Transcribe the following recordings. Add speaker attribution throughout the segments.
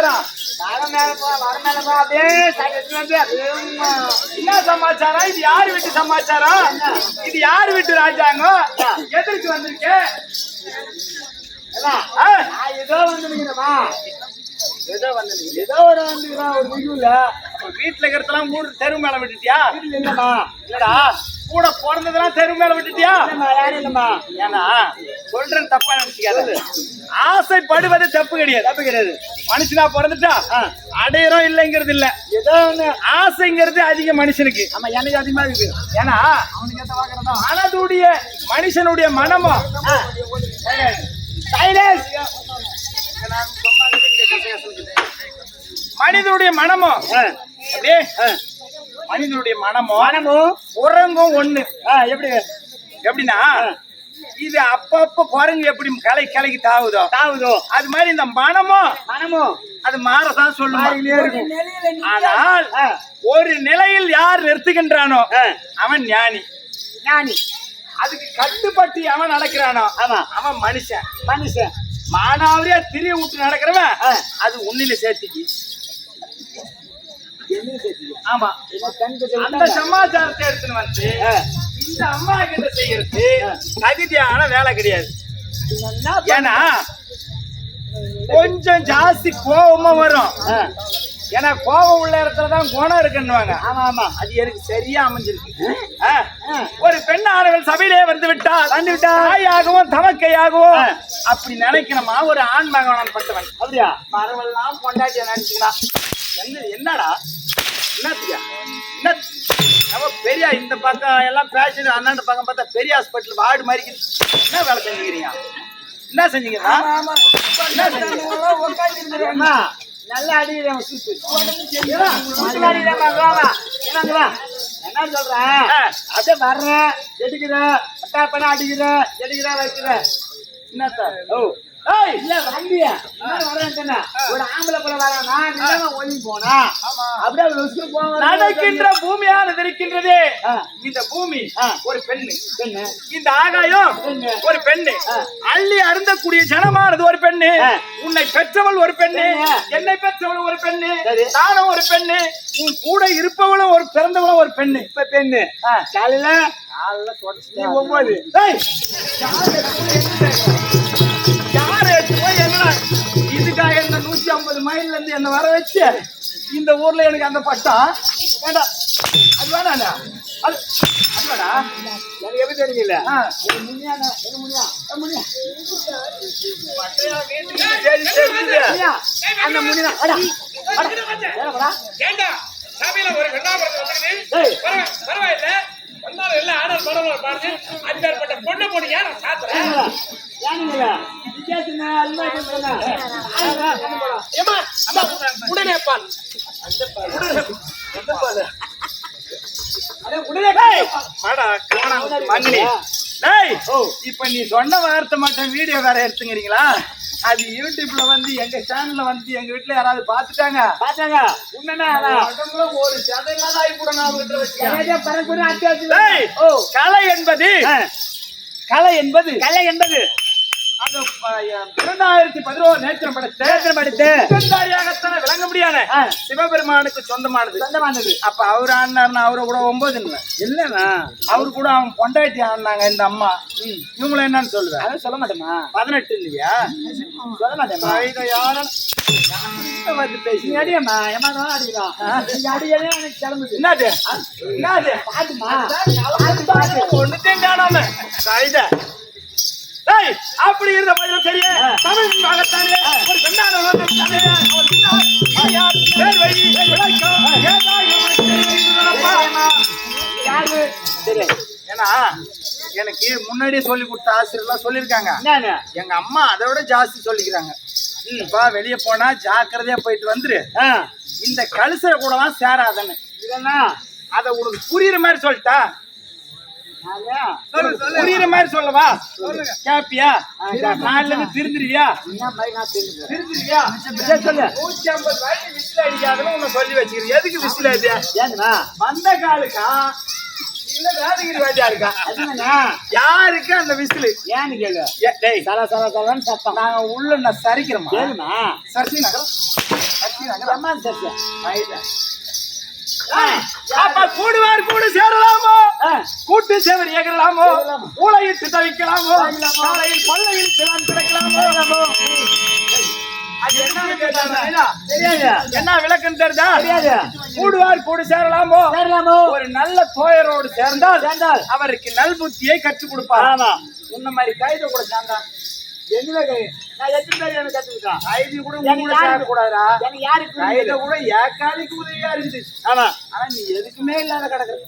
Speaker 1: சமாச்சாரம் என்ன சமாச்சாரம்? இது யார் வீட்டு சமாச்சாரம்? இது யார் வீட்டு ராஜாங்கம்? எதற்கு வந்திருக்க?
Speaker 2: ஏதோ வந்துருக்கிறமா
Speaker 1: ஏதோ வந்து
Speaker 2: ஏதோ ஒரு வந்துக்கிறான் ஒரு
Speaker 1: வீட்டுல இருக்கிறதெல்லாம் ஊர் தெரு மேல விட்டுட்டியா?
Speaker 2: இல்லம்மா.
Speaker 1: இல்லடா கூட பிறந்ததெல்லாம் தெரு மேல விட்டுட்டியா?
Speaker 2: இல்லம்மா
Speaker 1: ஏன்னா சொல்றேன் தப்பா நினைச்சுக்காத ஆசைப்படுவது தப்பு கிடையாது.
Speaker 2: தப்பு கிடையாது.
Speaker 1: மனுஷனா பிறந்துட்டா? அடையறோம் இல்லைங்கிறது இல்ல.
Speaker 2: ஏதோ ஒண்ணு.
Speaker 1: ஆசைங்கிறது அதிக மனுஷனுக்கு.
Speaker 2: ஆமா எனக்கு அதிகமா இருக்கு?
Speaker 1: ஏன்னா
Speaker 2: அவனுக்கு ஏத்த வாக்குறதான்
Speaker 1: மனதுடைய மனுஷனுடைய மனமும்
Speaker 2: சைலன்ஸ்
Speaker 1: மனிதனுடைய மனமும் அப்படியே? மனிதனுடைய மனமும்
Speaker 2: மனமும்
Speaker 1: உறங்கும் ஒண்ணு.
Speaker 2: எப்படி?
Speaker 1: எப்படின்னா இது அப்பப்ப குரங்கு எப்படி கலை கலைக்கு தாவுதோ.
Speaker 2: தாவுதோ.
Speaker 1: அது மாதிரி இந்த மனமும்
Speaker 2: மனமும்
Speaker 1: அது மாறதான் சொல்லுமா? ஆனால் ஒரு நிலையில் யார் நிறுத்துகின்றானோ அவன் ஞானி.
Speaker 2: ஞானி.
Speaker 1: அதுக்கு கட்டுப்பட்டு அவன் நடக்கிறானோ?
Speaker 2: ஆமா.
Speaker 1: அவன் மனுஷன்.
Speaker 2: மனுஷன்.
Speaker 1: மானாவரியா திரிய விட்டு நடக்கிறவன். அது உன்னில சேர்த்துக்கு? ஆமா. அந்த? சமாச்சாரத்தை எடுத்துன்னு வந்து இந்த அம்மா கிட்ட செய்யறது. தகுதியான வேலை கிடையாது. ஏன்னா கொஞ்சம் ஜாஸ்தி கோபமா வரும். ஏன்னா கோபம் உள்ள இடத்துல தான் குணம் இருக்குன்னுவாங்க.
Speaker 2: ஆமா ஆமா.
Speaker 1: அது எனக்கு சரியா அமைஞ்சிருக்கு. ஒரு பெண் ஆனவள் சபையிலே வந்து விட்டால்
Speaker 2: வந்து விட்டா?
Speaker 1: தாயாகவும் தமக்கையாகவும். அப்படி நினைக்கணுமா? ஒரு ஆண் மகனான் பட்டவன்.
Speaker 2: அப்படியா?
Speaker 1: பரவல்லாம் பொண்டாட்டிய நினைச்சுக்கலாம். என்ன என்னடா? என்னத்தியா என்ன நம்ம பெரிய இந்த பக்கம் எல்லாம் பேஷன் அண்ணாண்ட பக்கம் பார்த்தா பெரிய ஹாஸ்பிட்டல் வார்டு மாதிரி. என்ன வேலை செஞ்சுக்கிறீங்க? என்ன செஞ்சீங்கன்னா என்ன செஞ்சீங்க?
Speaker 2: அம்மா, நல்லா அடிக்கிறேன் அவன் சூப்பு. நல்லா அடிக்கிறேன் வா, வா, வா. என்னங்க வா. என்ன சொல்றேன். அப்படியே வர்றேன் எடுக்கிறேன் பட்டா பண்ண அடிக்கிறேன் எடுக்கிறேன் வைக்கிறேன்.
Speaker 1: என்னத்தா?
Speaker 2: ஓ.
Speaker 1: ஏய்
Speaker 2: இல்ல வண்டியா. வரேன் ஒரு ஆம்பளை போல வரானா நிலவ ஒளி போனா. அப்படியே அவர் போவாங்க
Speaker 1: நடக்கின்ற பூமியானது இருக்கின்றதே. இந்த பூமி. ஒரு பெண்ணு.
Speaker 2: என்ன
Speaker 1: இந்த ஆகாயம்
Speaker 2: பெண்ணு.
Speaker 1: ஒரு பெண்ணு. அள்ளி அருந்தக்கூடிய ஜனமானது ஒரு பெண்ணு. உன்னை பெற்றவள் ஒரு பெண்ணு.
Speaker 2: பெண்ணு.
Speaker 1: என்னை பெற்றவள் ஒரு பெண்ணு. நானும் ஒரு பெண்ணு. உன் கூட இருப்பவளும் ஒரு பிறந்தவளும் ஒரு பெண்ணு.
Speaker 2: இப்ப பெண்ணு. காலையில
Speaker 1: காலைல தொடச்சு
Speaker 2: ஒன்பது
Speaker 1: இதுக்காக என்ன நூத்தி ஐம்பது மைல்ல இருந்து என்ன வர வச்சு இந்த ஊர்ல எனக்கு அந்த பட்டம் வேண்டாம் அது வேணாண்ணா அது அது வேணா.
Speaker 2: எனக்கு எப்படி. முனியா அந்த முனியா. அடா ஏடா
Speaker 3: ஏண்டா? சபையில ஒரு வெண்ணாபுரத்து வந்துருக்குது பரவாயில்ல. வந்தாலும் எல்லாம் ஆடல் படம் பாருங்க. அப்பேற்பட்ட பொண்ணை ஏன் நான் சாத்துறேன்? உடனே பால்.
Speaker 1: இப்ப நீ சொன்ன வார்த்தை மட்டும் வீடியோ வேற எடுத்துங்கிறீங்களா? அது யூடியூப்ல வந்து எங்க சேனல்ல வந்து எங்க வீட்டுல யாராவது பாத்துட்டாங்க
Speaker 2: பாத்தாங்க
Speaker 1: ஒரு கலை என்பது. கலை என்பது.
Speaker 2: கலை என்பது.
Speaker 1: இரண்டாயிரத்தி பதினோரு நேற்றம் படைத்த
Speaker 2: தேர்தல் படித்து
Speaker 1: சுத்தந்தாரியாகத்தானே விளங்க முடியாத. சிவபெருமானுக்கு சொந்தமானது.
Speaker 2: சொந்தமானது.
Speaker 1: அப்ப அவர் ஆடினார்னா அவரை கூட ஒன்பதுன்னு.
Speaker 2: இல்லண்ணா.
Speaker 1: அவரு கூட அவன் பொண்டாட்டி ஆடினாங்க இந்த அம்மா. இவங்கள என்னன்னு சொல்லுவேன்
Speaker 2: அதை சொல்ல மாட்டேமா
Speaker 1: பதினெட்டு இல்லையா?
Speaker 2: சொல்ல மாட்டேமா
Speaker 1: இதை யாரும் என்னது? என்னது? காணாம. கழுத டேய், அப்படி இருந்த போதிலும் சரி. தமிழ் மகத்தானே. ஒரு பெண்ணான தானே, ஏன்னா எனக்கு முன்னாடியே சொல்லி கொடுத்த ஆசிரியர்லாம் சொல்லியிருக்காங்க. எங்க அம்மா அதை விட ஜாஸ்தி சொல்லிக்கிறாங்க. இப்ப வெளிய போனா ஜாக்கிரதையா போயிட்டு வந்துரு. இந்த கழுசரை கூடலாம் சேராதன்னு.
Speaker 2: இதென்னா?
Speaker 1: அத உனக்கு புரியுற மாதிரி சொல்லிட்டா. புரியுற மாதிரி சொல்லவா? கேப்பியா? நாலுல இருந்து திருந்துருவியா. திருந்துருவியா?
Speaker 2: சரி, சொல்லு.
Speaker 1: நூத்தி ஐம்பது ரூபாய்க்கு விசில் அடிக்காதுன்னு உன்னை சொல்லி வச்சுக்கிறேன் எதுக்கு விசில் அது?
Speaker 2: ஏங்கண்ணா?
Speaker 1: வந்த காலுக்கா? இல்ல வேதகிரி வாஜா இருக்கா. யாருக்கு அந்த விசில்?
Speaker 2: ஏன்னு கேளு.
Speaker 1: டேய்.
Speaker 2: சல, சல, சலன்னு சத்தம்.
Speaker 1: நாங்க உள்ள சரிக்கிறோமா?
Speaker 2: கேளுண்ணா.
Speaker 1: சரி நகரம். சரி நகரம்.
Speaker 2: சத்தம்.
Speaker 1: அப்ப கூடுவார் கூடு சேரலாமோ. கூட்டு சேவர் ஏகலாமோ. ஊழையிட்டு தவிக்கலாமோ. காலையில் கொள்ளையில் கிளம் கிடக்கலாமோ என்ன? விளக்கம் தெரிஞ்சா. கூடுவார் கூடு சேரலாமோ
Speaker 2: சேரலாமோ?
Speaker 1: ஒரு நல்ல தோயரோடு சேர்ந்தால்
Speaker 2: சேர்ந்தால்.
Speaker 1: அவருக்கு நல்புத்தியை கற்றுக் கொடுப்பார். உன்ன மாதிரி கைத கூட சேர்ந்தான்
Speaker 2: எதுல கை? நான் எத்தனை பேர் எனக்கு கத்துக்கிட்டான்?
Speaker 1: கைது கூட
Speaker 2: எனக்கு
Speaker 1: கூட
Speaker 2: யாருக்கு-
Speaker 1: சேரக்கூடாதா
Speaker 2: எனக்கு
Speaker 1: கைத
Speaker 2: புரியுது?
Speaker 1: கூட ஏக்காலிக்கு உதவியா இருக்குது
Speaker 2: ஆமா.
Speaker 1: ஆனா நீ எதுக்குமே இல்லாத கிடக்குற.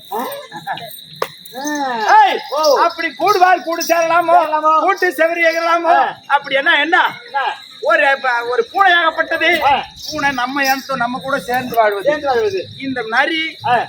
Speaker 1: அப்படி கூடுவார் கூடு சேரலாமோ. கூட்டு செவரி ஏகலாமோ
Speaker 2: ஆ.
Speaker 1: அப்படி என்ன என்ன? ஒரு ஒரு பூனையாகப்பட்டது
Speaker 2: ஆ.
Speaker 1: பூனை நம்ம இனத்தோ நம்ம கூட சேர்ந்து வாழ்வது
Speaker 2: சேர்ந்து வாழ்வது.
Speaker 1: இந்த நரி.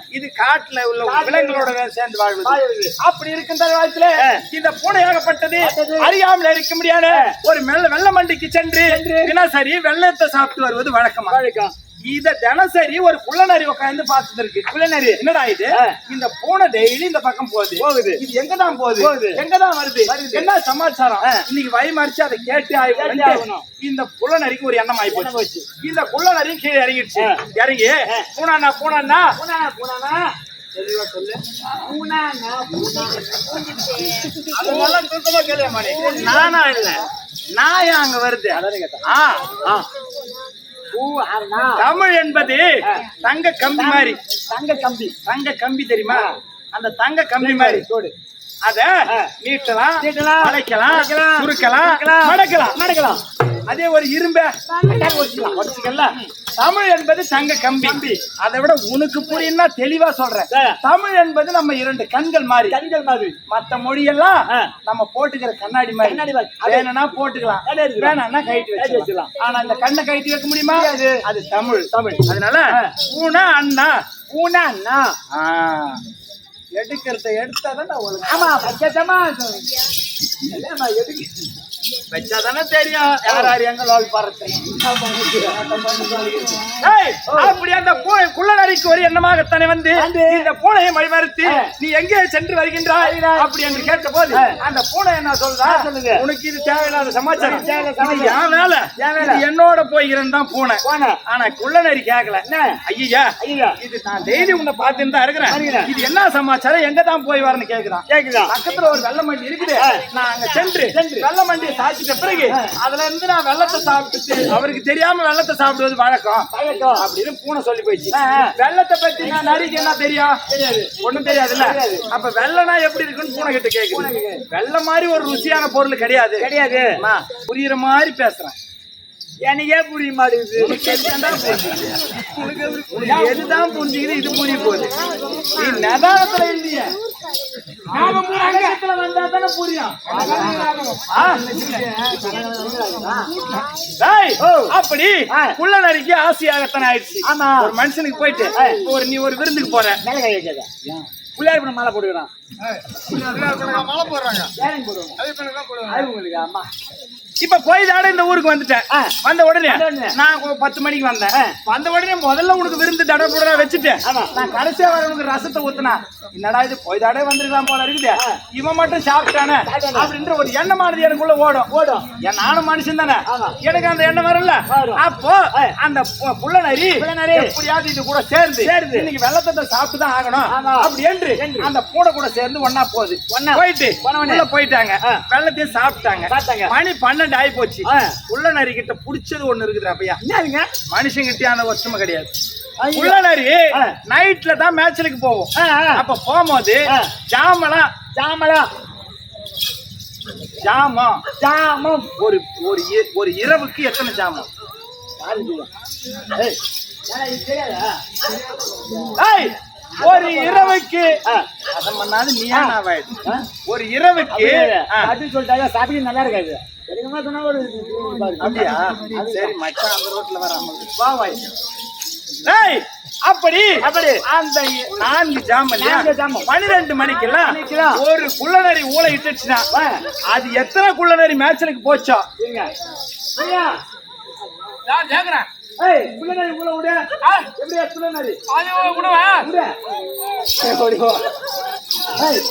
Speaker 1: இது காட்டுல உள்ள விலங்குகளோட சேர்ந்து வாழ்வது. அப்படி இருக்கின்ற காலத்துல. இந்த பூனையாகப்பட்டது
Speaker 2: பட்டது.
Speaker 1: அறியாமல் இருக்க முடியாது ஒரு மெல்ல வெள்ள மண்டிக்கு சென்று தினசரி வெள்ளத்தை சாப்பிட்டு வருவது வழக்கமா
Speaker 2: வழக்கம்.
Speaker 1: இத தினசரி ஒரு குள்ளநரி உட்கார்ந்து பார்த்துட்டு இருக்கு குள்ளநரி என்னடா இது. இந்த பூனை டெய்லி இந்த பக்கம் போகுது
Speaker 2: போகுது.
Speaker 1: இது எங்கதான் போகுது
Speaker 2: போகுது.
Speaker 1: எங்கதான் வருது
Speaker 2: வருது.
Speaker 1: என்ன சமாச்சாரம். இன்னைக்கு வழிமறிச்சு அதை கேட்டு ஆகணும். இந்த குள்ளநரிக்கு ஒரு எண்ணம் ஆகி போச்சு. இந்த குள்ளநரியும் கீழே இறங்கிடுச்சு. இறங்கி பூனாண்ணா பூனாண்ணா
Speaker 2: பூனானா, பூனானா?
Speaker 1: தெளிவா சொல்லு. அதெல்லாம் சுத்தமா கேள்வி நானா இல்ல நாயா அங்க வருது
Speaker 2: அதானே கேட்டேன்.
Speaker 1: தமிழ் என்பது தங்க கம்பி மாதிரி.
Speaker 2: தங்க கம்பி.
Speaker 1: தங்க கம்பி தெரியுமா? அந்த தங்க கம்பி மாதிரி.
Speaker 2: தோடு.
Speaker 1: அத நீட்டலாம் சுருக்கலாம்
Speaker 2: சுருக்கலாம்,
Speaker 1: மடக்கலாம்.
Speaker 2: மடக்கலாம்.
Speaker 1: அதே ஒரு இரும்ப உடைச்சுக்கலாம். தமிழ் என்பது தங்க கம்பி அதை விட உனக்கு புரியும்னா தெளிவா சொல்றேன். தமிழ் என்பது நம்ம இரண்டு கண்கள் மாதிரி
Speaker 2: கண்கள் மாதிரி.
Speaker 1: மத்த மொழியெல்லாம். நம்ம போட்டுக்கிற கண்ணாடி மாதிரி.
Speaker 2: அது-
Speaker 1: வேணும்னா போட்டுக்கலாம். வேணாம்னா கைட்டு வச்சுக்கலாம்
Speaker 2: வச்சுக்கலாம்.
Speaker 1: ஆனா அந்த கண்ணை கைட்டு வைக்க முடியுமா
Speaker 2: முடியாது.
Speaker 1: அது தமிழ்
Speaker 2: தமிழ்.
Speaker 1: அதனால. பூனா அண்ணா
Speaker 2: பூனானா?
Speaker 1: ஆ. எடுக்கிறத எடுத்தாதான் நான்
Speaker 2: ஆமா, பச்சைத்தமா. எதுக்கு?
Speaker 1: வச்சாதானே தெரியும் யார் யார் எங்க லோல் பறத்து அப்படி அந்த பூனை குள்ளநரிக்கு ஒரு எண்ணமாகத்தானே வந்து
Speaker 2: வந்து
Speaker 1: இந்த பூனையை வழிமறுத்து
Speaker 2: ஆ.
Speaker 1: நீ எங்கே சென்று வருகின்றாய். அப்படி என்று கேட்ட போது. அந்த பூனை என்ன சொல்றா
Speaker 2: சொல்லுங்க.
Speaker 1: உனக்கு இது தேவையில்லாத சமாச்சாரம். என் வேலை என்னோட போய்கிறேன் தான் பூனை. ஆனா குள்ளநரி கேட்கல
Speaker 2: என்ன?
Speaker 1: ஐயா
Speaker 2: ஐயா.
Speaker 1: இது நான் டெய்லி உன்னை பார்த்துட்டு தான் இருக்கிறேன். இது என்ன சமாச்சாரம் எங்க தான் போய் வரேன்னு கேக்குறான்
Speaker 2: கேக்குதா?
Speaker 1: பக்கத்துல ஒரு வெள்ள மண்டி இருக்குது. நான் அங்க சென்று. வெள்ள மண்டியை சாச்சிட்ட பிறகு. அதுல இருந்து நான் வெள்ளத்தை சாப்பிட்டு அவருக்கு தெரியாம வெள்ளத்தை சாப்பிடுவது வழக்கம்
Speaker 2: பழக்கம்.
Speaker 1: அப்படின்னு பூனை சொல்லி போயிடுச்சு. வெள்ளத்தை பத்தி நான் நரிக்கு என்ன தெரியும். ஒண்ணும் தெரியாதுல்ல
Speaker 2: தெரியாது.
Speaker 1: அப்ப வெள்ளனா எப்படி இருக்குன்னு பூனை கிட்ட கேக்குது. வெள்ளம் மாதிரி ஒரு ருசியான பொருள் கிடையாது
Speaker 2: கிடையாது.
Speaker 1: புரியுற மாதிரி பேசுறேன்
Speaker 2: எனக்கே புரிய மாட்டேங்குது.
Speaker 1: உனக்கு எதுதான் புரிஞ்சுக்குது? இது புரிய போகுது. நீ நிதானத்துல இல்லையே. வந்தா தானே புரியும். அப்படி
Speaker 2: ஆ.
Speaker 1: குள்ள நரிக்கு ஆசையாகத்தான் ஆயிடுச்சு.
Speaker 2: ஆமா.
Speaker 1: ஒரு மனுஷனுக்கு போயிட்டு. ஒரு நீ ஒரு விருந்துக்கு போற.
Speaker 2: மேல பிள்ளையார் மாலை போட்டுக்கிறான்.
Speaker 1: மழை போடுறாங்க இப்ப போய் தாட இந்த ஊருக்கு வந்துட்டேன். வந்த உடனே. நான் பத்து மணிக்கு வந்தேன். வந்த உடனே முதல்ல உனக்கு விருந்து தட புடரா வச்சுட்டேன். நான் கடைசியா வர உனக்கு ரசத்தை ஊத்துனா என்னடா இது போய் தாடே வந்திருக்கலாம் போல இருக்குது. இவன் மட்டும் சாப்பிட்டானே. அப்படின்ற ஒரு எண்ணமானது எனக்குள்ள ஓடும்
Speaker 2: ஓடும்.
Speaker 1: ஏன் நானும் மனுஷன் தானே. எனக்கு அந்த எண்ணம் வரல. அப்போ. அந்த பு- புள்ள நரி
Speaker 2: புள்ள நரி.
Speaker 1: எப்படியாவது இது கூட சேர்ந்து. இன்னைக்கு வெள்ளத்தை சாப்பிட்டு தான் ஆகணும். அப்படி என்று அந்த பூனை கூட சேர்ந்து ஒண்ணா போகுது
Speaker 2: ஒண்ணா.
Speaker 1: போயிட்டு. உள்ள போயிட்டாங்க. வெள்ளத்தையும் சாப்பிட்டாங்க
Speaker 2: சாப்பிட்டாங்க.
Speaker 1: மணி பன்னெண்டு ஆகி போச்சு. உள்ள நரி கிட்ட புடிச்சது ஒண்ணு இருக்குது அப்பையா
Speaker 2: என்னதுங்க
Speaker 1: மனுஷங்கிட்ட அந்த ஒற்றுமை கிடையாது. உள்ள நரி. நைட்ல தான் மேட்ச்லுக்கு போவோம். அப்ப போகும்போது
Speaker 2: ஆ.
Speaker 1: ஜாமலாம்
Speaker 2: ஜாமலாம்
Speaker 1: ஜாமம்
Speaker 2: ஜாமம்
Speaker 1: ஒரு ஒரு ஒரு இரவுக்கு எத்தனை ஜாமம் ஒரு இரவுக்கு
Speaker 2: ஆ.
Speaker 1: அதை பண்ணாது நீ ஏன்? ஒரு இரவுக்கு.
Speaker 2: அப்படின்னு சொல்லிட்டாங்க சாப்பிட்டு நல்லா இருக்காது தெரியுமா சொன்னா ஒரு
Speaker 1: அப்படியா சரி மச்சான் அந்த ரோட்ல வராம வா வாய் ஏய் அப்படி
Speaker 2: அப்படி.
Speaker 1: அந்த நான்கு ஜாமம். பன்னிரெண்டு மணிக்கெல்லாம். ஒரு குள்ளநரி ஊழ இட்டுச்சுன்னா. அது எத்தனை குள்ளநரி மேட்சலுக்கு போச்சோ
Speaker 3: நான் கேக்குறேன்
Speaker 2: ஏய், புள்ளநரி உள்ள விடு. எப்படியா?
Speaker 3: அது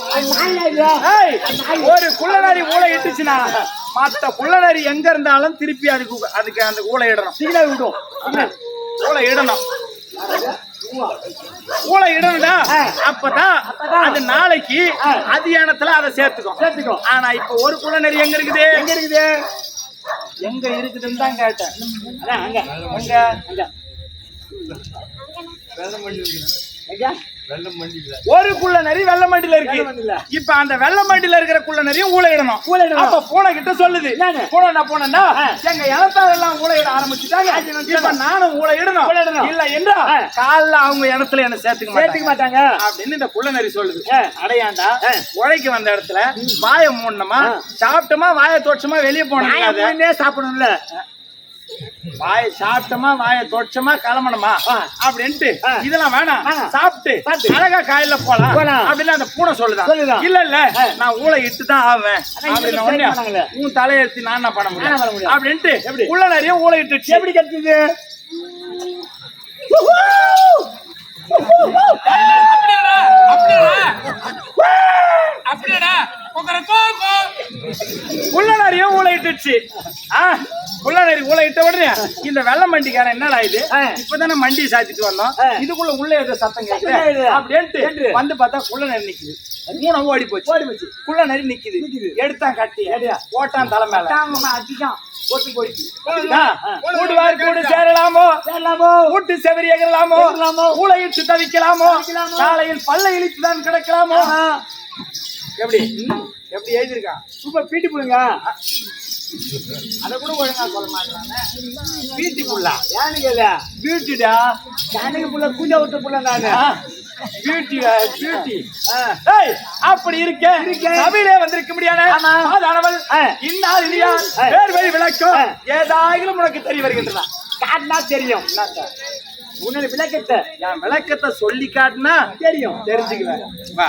Speaker 2: அது
Speaker 1: ஒரு குள்ளநரி ஊழ இட்டுச்சுன்னா மத்த குள்ளநரி எங்க இருந்தாலும் திருப்பி அதுக்கு அதுக்கு அந்த ஊழ இடணும்
Speaker 2: சிக்னல் விடும்.
Speaker 1: ஊழ இடணும் ஊழ இடணும்டா. அப்பதான். அது நாளைக்கு. அதியானத்துல அதை சேர்த்துக்கும்
Speaker 2: சேர்த்துக்கோ.
Speaker 1: ஆனா இப்ப ஒரு குள்ளநரி எங்க இருக்குது
Speaker 2: எங்க இருக்குது?
Speaker 1: எங்க இருக்குதுன்னு தான் கேட்டேன்
Speaker 2: அதான், அங்க.
Speaker 1: எங்க
Speaker 2: அங்க.
Speaker 1: ஒரு குள்ள நரி வெள்ள மண்டியில இருக்கு. இப்ப அந்த வெள்ள மண்டியில இருக்கிற குள்ள நரியும் ஊழையிடணும். அப்ப பூனை கிட்ட சொல்லுது? பூனை என்ன பூனைன்னா. எங்க இனத்தார் எல்லாம் ஊழையிட ஆரம்பிச்சுட்டாங்க இப்ப நானும் ஊழையிடணும். இல்ல என்றா. காலைல அவங்க இனத்துல என்ன சேர்த்துக்க
Speaker 2: சேர்த்துக்க
Speaker 1: மாட்டாங்க. அப்படின்னு இந்த குள்ள நரி சொல்லுது. அடையாண்டா. உழைக்க வந்த இடத்துல வாய மூடணுமா. சாப்பிட்டோமா வாய தோற்றமா வெளியே போனோம்
Speaker 2: சாப்பிடணும்ல?
Speaker 1: வாய சாப்பிட்டோமா வாய தொட்சமா கிளம்பணுமா. அப்படின்ட்டு. இதெல்லாம் வேணாம். சாப்பிட்டு. அழகா காயில போலாம். அப்படின்னு அந்த பூனை சொல்லுதான். இல்ல இல்ல. நான் ஊழ இட்டு தான் ஆவேன் அப்படின்னு உடனே. உன் தலையெடுத்து நான் என்ன பண்ண முடியும்? அப்படின்ட்டு
Speaker 2: எப்படி?
Speaker 1: உள்ள நிறைய ஊழ இட்டுச்சு
Speaker 2: எப்படி கத்துது?
Speaker 3: அப்படியாடா அப்படியாடா அப்படியாடா உங்களை கோகோ
Speaker 1: உள்ள நிறைய ஊழ இட்டுச்சு ஆ உள்ள நிறைய ஊழ இட்ட உடனே இந்த வெள்ள மண்டிக்காரன் என்னடா இது. இப்பதானே மண்டி சாத்திட்டு வந்தோம். இதுக்குள்ள உள்ள ஏதோ சத்தம். கேட்குது அப்படின்ட்டு. வந்து பார்த்தா குள்ள நரி நிக்குது மூணு ஓடி போச்சு
Speaker 2: ஓடி போச்சு.
Speaker 1: குள்ள நரி நிக்குது
Speaker 2: நிக்குது.
Speaker 1: எடுத்தான் கட்டி
Speaker 2: ஏடியா?
Speaker 1: போட்டான் தலை மேல
Speaker 2: அதிகம். போட்டு போயிடுச்சு.
Speaker 1: ஆ, கூடு வாரி கூடு சேரலாமோ
Speaker 2: சேரலாமோ?
Speaker 1: கூட்டு செவரி எகரலாமோ? ஊழையிட்டு தவிக்கலாமோ
Speaker 2: தவிக்கலாமோ?
Speaker 1: காலையில் பல்ல இழித்து தான் கிடக்கலாமோ. எப்படி? எப்படி எழுதிருக்கான்
Speaker 2: சூப்பர் பீட்டி புள்ளைங்க.
Speaker 1: அத கூட ஒழுங்கா சொல்ல மாட்டானே வீட்டுக்குள்ள
Speaker 2: ஏன்னு கேளு?
Speaker 1: பியூட்டிடா
Speaker 2: கணக்கு புள்ள, கூஞ்சா விட்ட புள்ள நானு.
Speaker 1: பியூட்டி பியூட்டி அப்படி இருக்க. சபையிலே வந்திருக்க முடியாத.
Speaker 2: ஆமா.
Speaker 1: சாதாரணவள்
Speaker 2: ஆ.
Speaker 1: இந்நாள் இல்லையா. வேறு வழி விளக்கும். ஏதாயிலும் உனக்கு தெரிய வருகின்றன
Speaker 2: காட்டினா தெரியும். உன்னுடைய விளக்கத்தை.
Speaker 1: என் விளக்கத்தை சொல்லி காட்டினா
Speaker 2: தெரியும்.
Speaker 1: தெரிஞ்சுக்குவேன். வா.